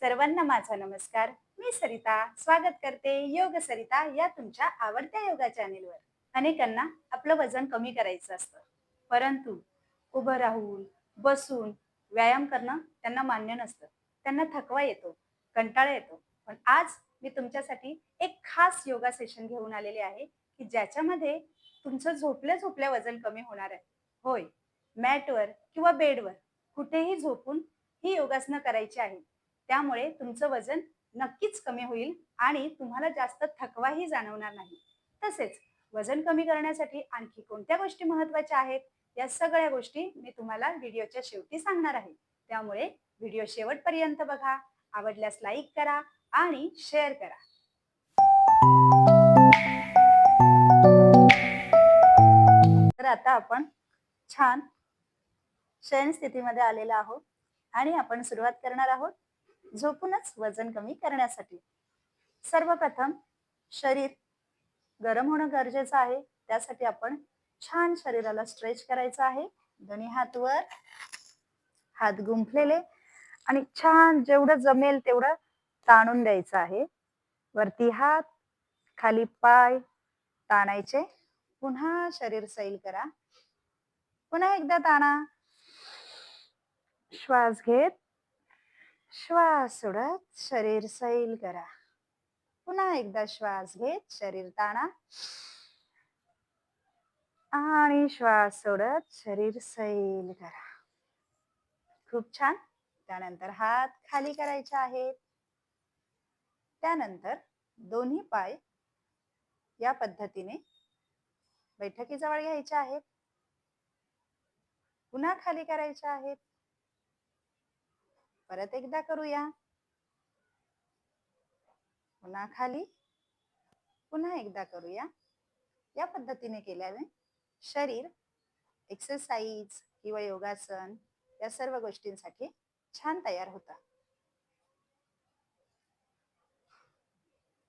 सर्वांना माझा नमस्कार. मी सरिता. स्वागत करते योग सरिता या तुमच्या आवडत्या योगा चॅनेलवर. अनेकांना आपलं वजन कमी करायचं असतं. परंतु उभं राहून बसून व्यायाम करणं त्यांना मान्य नसतं. त्यांना थकवा येतो कंटाळा येतो. पण आज मी तुमच्यासाठी एक खास योगा सेशन घेऊन आलेले आहे की ज्याच्यामध्ये तुमचं झोपल्या झोपल्या वजन कमी होणार आहे. होय मॅटवर किंवा बेडवर कुठेही झोपून ही योगासनं करायची आहेत त्यामुळे तुमचं वजन नक्कीच कमी होईल आणि तुम्हाला जास्त थकवाही जाणवणार नाही. तसेच वजन कमी करण्यासाठी आणखी कोणत्या गोष्टी महत्त्वाच्या आहेत? या सगळ्या गोष्टी मी तुम्हाला व्हिडिओच्या शेवटी सांगणार आहे. त्यामुळे व्हिडिओ शेवटपर्यंत बघा आवडल्यास लाईक करा आणि शेअर करा. तर आता आपण छान शयन स्थितीमध्ये आलेला आहोत आणि आपण सुरुवात करणार आहोत. झोपूनच वजन कमी करण्यासाठी. सर्वप्रथम शरीर गरम होणं गरजेचं आहे. त्यासाठी आपण छान शरीराला स्ट्रेच करायचं आहे. दोन्ही हात वर हात गुंफलेले आणि छान जेवढं जमेल तेवढं ताणून द्यायचं आहे. वरती हात खाली पाय ताणायचे. पुन्हा शरीर सैल करा. पुन्हा एकदा ताणा. श्वास घेत. श्वास सोडत शरीर सैल करा. पुन्हा एकदा श्वास घेत शरीर ताणा. आणि श्वास सोडत शरीर सैल करा. खूप छान. त्यानंतर हात खाली करायचे आहेत. त्यानंतर दोन्ही पाय या पद्धतीने बैठकीजवळ घ्यायचे आहेत. पुन्हा खाली करायचे आहेत. परत एकदा करूया. पुन्हा खाली. पुन्हा एकदा करूया. या पद्धतीने केल्याने शरीर एक्सरसाइज किंवा योगासन या सर्व गोष्टींसाठी छान तयार होतं.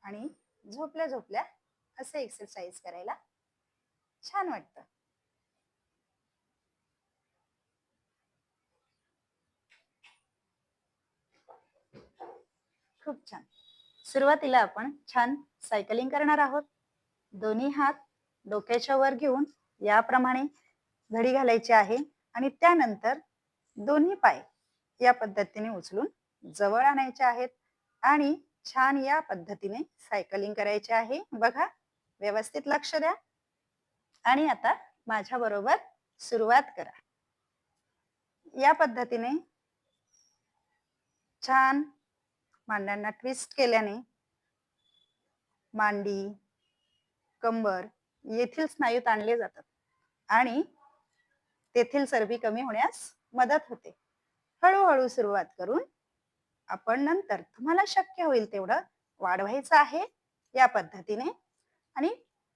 आणि झोपल्या झोपल्या असे एक्सरसाइज करायला छान वाटतं. खूप छान. सुरुवातीला आपण छान सायकलिंग करणार आहोत. दोन्ही हात डोक्याच्या वर घेऊन याप्रमाणे घडी घालायची आहे आणि त्यानंतर दोन्ही पाय या पद्धतीने उचलून जवळ आणायचे आहेत आणि छान या पद्धतीने सायकलिंग करायचे आहे. बघा व्यवस्थित लक्ष द्या. आणि आता माझ्या बरोबर सुरुवात करा. या पद्धतीने छान मांड्यांना ट्विस्ट केल्याने मांडी कंबर येथील स्नायू ताणले जातात. आणि तेथील चरबी कमी होण्यास मदत होते. हळूहळू सुरुवात करून आपण नंतर तुम्हाला शक्य होईल तेवढं वाढवायचं आहे या पद्धतीने आणि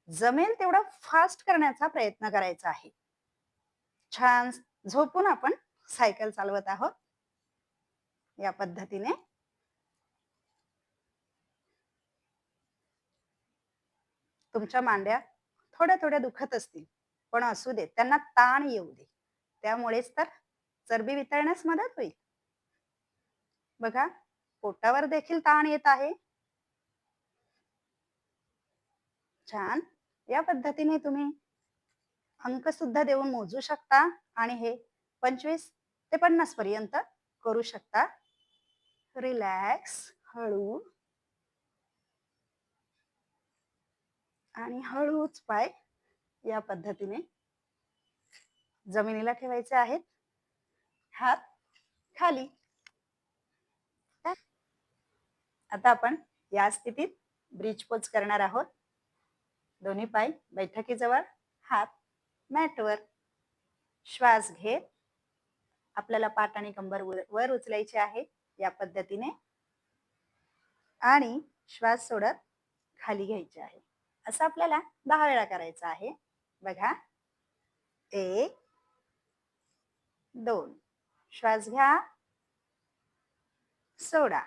जमेल तेवढं फास्ट करण्याचा प्रयत्न करायचा आहे. छान झोपून आपण सायकल चालवत आहोत. या पद्धतीने तुमच्या मांड्या थोड्या थोड्या दुखत असतील पण असू दे त्यांना ताण येऊ दे. त्यामुळेच तर चरबी वितळण्यास मदत होईल. बघा पोटावर देखील ताण येत आहे. छान. या पद्धतीने तुम्ही अंक सुद्धा देऊन मोजू शकता आणि हे पंचवीस ते पन्नास पर्यंत करू शकता. रिलॅक्स हळू. आणि हळूच पाय या पद्धतीने जमिनीला ठेवायचे आहेत. हात खाली. आता आपण या स्थितीत ब्रिज पोच करणार आहोत. दोन्ही पाय बैठकीजवळ हात मॅटवर. श्वास घेत आपल्याला पाठ आणि कंबर वर उचलायचे आहे या पद्धतीने. आणि श्वास सोडत खाली घ्यायचे आहे. असं आपल्याला दहा वेळा करायचं आहे. बघा. एक दोन. श्वास घ्या. सोडा.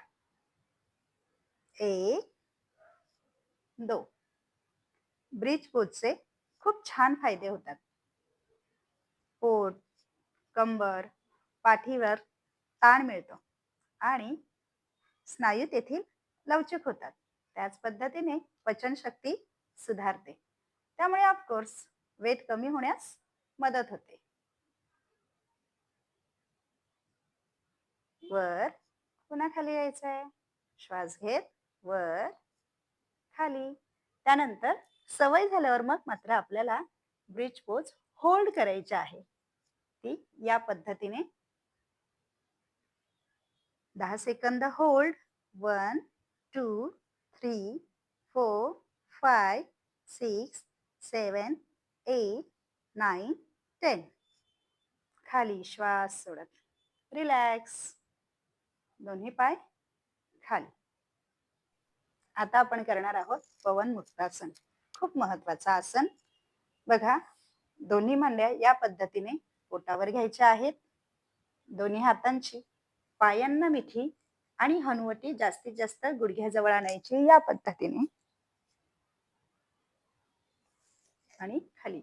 एक दो ब्रिज पोचचे खूप छान फायदे होतात. पोट कंबर पाठीवर ताण मिळतो आणि स्नायू तेथील लवचिक होतात. त्याच पद्धतीने पचनशक्ती सुधारते. त्यामुळे ऑफकोर्स वेट कमी होण्यास मदत होते. वर पुन्हा खाली यायचं आहे श्वास घेत वर खाली. त्यानंतर सवय झाल्यावर मग मात्र आपल्याला ब्रिज पोज होल्ड करायची आहे. ती या पद्धतीने. दहा second hold one two three four five six seven eight nine ten खाली श्वास सोडत रिलॅक्स दोन्ही पाय खाली. आता आपण करणार आहोत पवन मुक्तासन. खूप महत्वाचं आसन. बघा दोन्ही मांड्या या पद्धतीने पोटावर घ्यायच्या आहेत. दोन्ही हातांची पायांना मिठी आणि हनुवटी जास्तीत जास्त गुडघ्याजवळ आणायची या पद्धतीने. आणि खाली.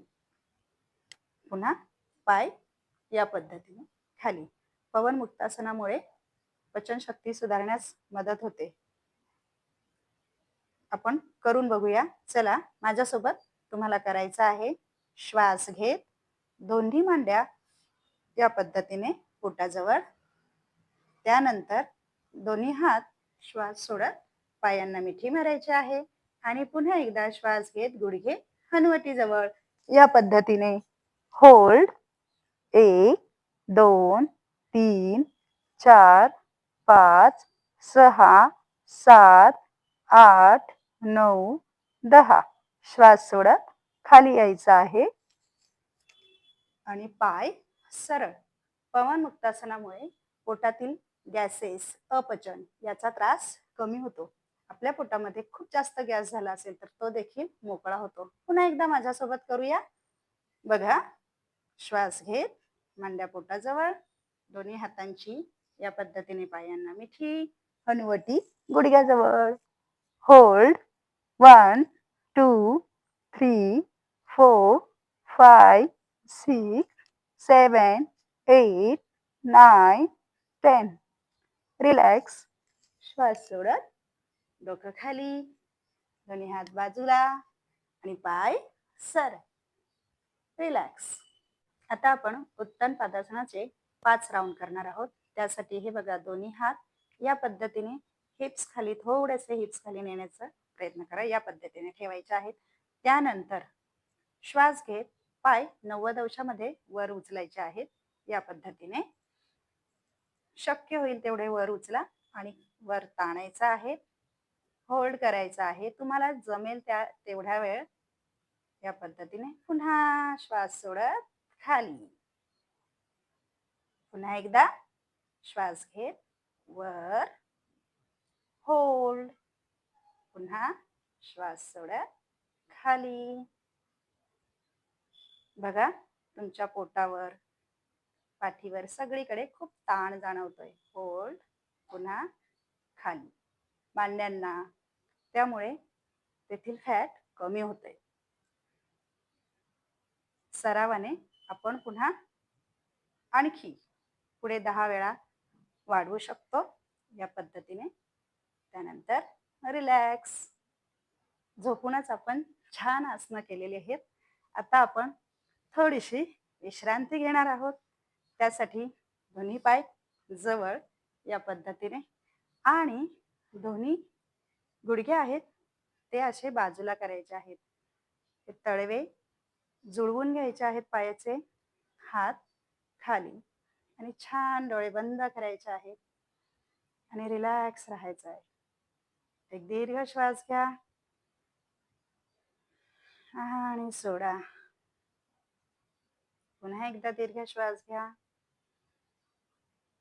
पुन्हा पाय या पद्धतीने खाली. पवन मुक्तासनामुळे पचनशक्ती सुधारण्यास मदत होते. आपण करून बघूया. चला माझ्यासोबत तुम्हाला करायचं आहे श्वास घेत. दोन्ही मांड्या या पद्धतीने पोटाजवळ. त्यानंतर दोन्ही हात श्वास सोडत पायांना मिठी मारायची आहे. आणि पुन्हा एकदा श्वास घेत गुडघे हनुवटी या पद्धतीने होल्ड एक दोन तीन चार पाच सहा सात आठ नऊ दहा. श्वास सोडत खाली यायचं आहे. आणि पाय सरळ. पवन मुक्तासनामुळे पोटातील गॅसेस अपचन याचा त्रास कमी होतो. आपल्या पोटामध्ये खूप जास्त गॅस झाला असेल तर तो देखील मोकळा होतो. पुन्हा एकदा माझ्यासोबत करूया. बघा श्वास घेत मांड्या पोटाजवळ दोन्ही हातांची या पद्धतीने पायांना मिठी हनुवटी गुडघ्याजवळ. Hold one two three four five six seven eight nine ten relax श्वास सोडत. डोकं खाली दोन्ही हात बाजूला आणि पाय सर. रिलॅक्स आता आपण उत्तन पादासनाचे पाच राऊंड करणार आहोत. त्यासाठी हे बघा दोन्ही हात या पद्धतीने हिप्स खाली थोडेसे हिप्स खाली नेण्याचा प्रयत्न करा. या पद्धतीने ठेवायचे आहेत. त्यानंतर श्वास घेत पाय नव्वद अंशामध्ये वर उचलायचे आहेत. या पद्धतीने शक्य होईल तेवढे वर उचला आणि वर ताणायचं आहे. होल्ड करायचं आहे. तुम्हाला जमेल त्या तेवढ्या वेळ या पद्धतीने पुन्हा श्वास सोडत खाली. पुन्हा एकदा श्वास घेत वर. होल्ड. पुन्हा श्वास सोडत खाली. बघा तुमच्या पोटावर पाठीवर सगळीकडे खूप ताण जाणवतोय. होल्ड. पुन्हा खाली. मांड्यांना. त्यामुळे तेथील फॅट कमी होते. सरावाने आपण पुन्हा आणखी पुढे दहा वेळा वाढवू शकतो. या पद्धतीने. त्यानंतर रिलॅक्स झोपूनच आपण छान आसनं केलेली आहेत. आता आपण थोडीशी विश्रांती घेणार आहोत. त्यासाठी दोन्ही पाय जवळ या पद्धतीने आणि दोन्ही गुडघे आहेत ते असे बाजूला करायचे आहेत. ते तळवे जुळवून घ्यायचे आहेत पायाचे हात खाली आणि छान डोळे बंद करायचे आहेत आणि रिलॅक्स राहायचं आहे. एक दीर्घ श्वास घ्या आणि सोडा. पुन्हा एकदा दीर्घ श्वास घ्या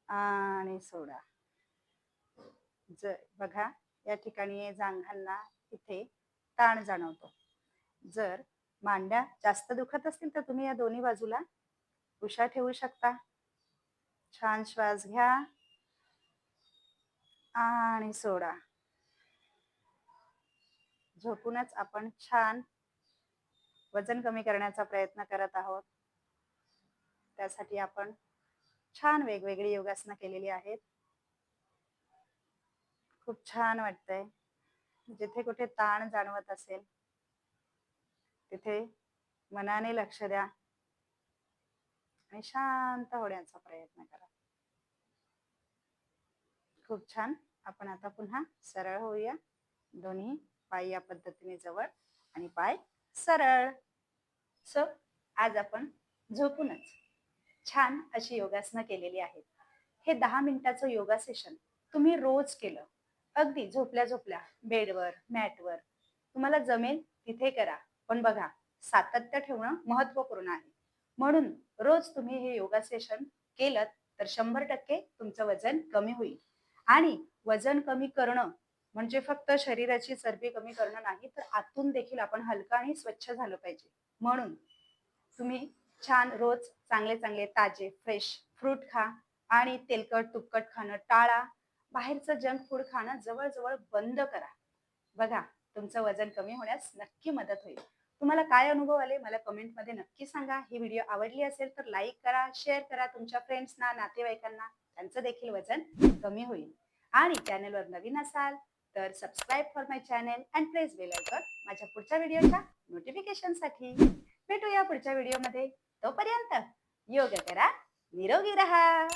आणि सोडा. जर बघा या ठिकाणी जांघांना इथे ताण जाणवतो. जर मांड्या जास्त दुखत असतील तर तुम्ही या दोन्ही बाजूला उशा ठेवू शकता. छान श्वास घ्या आणि सोडा. झोपूनच आपण छान वजन कमी करण्याचा प्रयत्न करत आहोत. त्यासाठी आपण छान वेगवेगळी योगासनं केलेली आहेत. खूप छान वाटतंय. जिथे कुठे ताण जाणवत असेल तिथे मनाने लक्ष द्या आणि शांत होण्याचा प्रयत्न करा. खूप छान. आपण आता पुन्हा सरळ होऊया. दोन्ही पाय या पद्धतीने जवळ आणि पाय सरळ. सो आज आपण झोपूनच छान अशी योगासनं केलेली आहेत. हे दहा मिनिटाचं योगा सेशन तुम्ही रोज केलं. अगदी झोपल्या झोपल्या बेडवर मॅटवर. तुम्हाला जमेल तिथे करा. पण बघा सातत्य ठेवणं महत्त्वपूर्ण आहे. म्हणून रोज तुम्ही हे योगा सेशन केलं तर शंभर टक्के तुमचं वजन कमी होईल. आणि वजन कमी करणं म्हणजे फक्त शरीराची चरबी कमी करणं नाही तर आतून देखील आपण हलका आणि स्वच्छ झालं पाहिजे. म्हणून तुम्ही छान रोज चांगले चांगले ताजे फ्रेश फ्रूट खा आणि तेलकट तुपकट खाणं टाळा. बाहेरचं जंक फूड खाणं जवळजवळ बंद करा. बघा तुमचं वजन कमी होण्यास नक्की मदत होईल. तुम्हाला काय अनुभव आले मला कमेंटमध्ये नक्की सांगा. ही व्हिडिओ आवडली असेल तर लाईक करा शेअर करा तुमच्या फ्रेंड्सना नातेवाईकांना. त्यांचं देखील वजन कमी होईल. आणि चॅनलवर नवीन असाल तर subscribe for my channel and press bell icon माझ्या पुढच्या व्हिडिओच्या नोटिफिकेशनसाठी भेटूया पुढच्या व्हिडिओमध्ये. तोपर्यंत योग करा निरोगी राहा.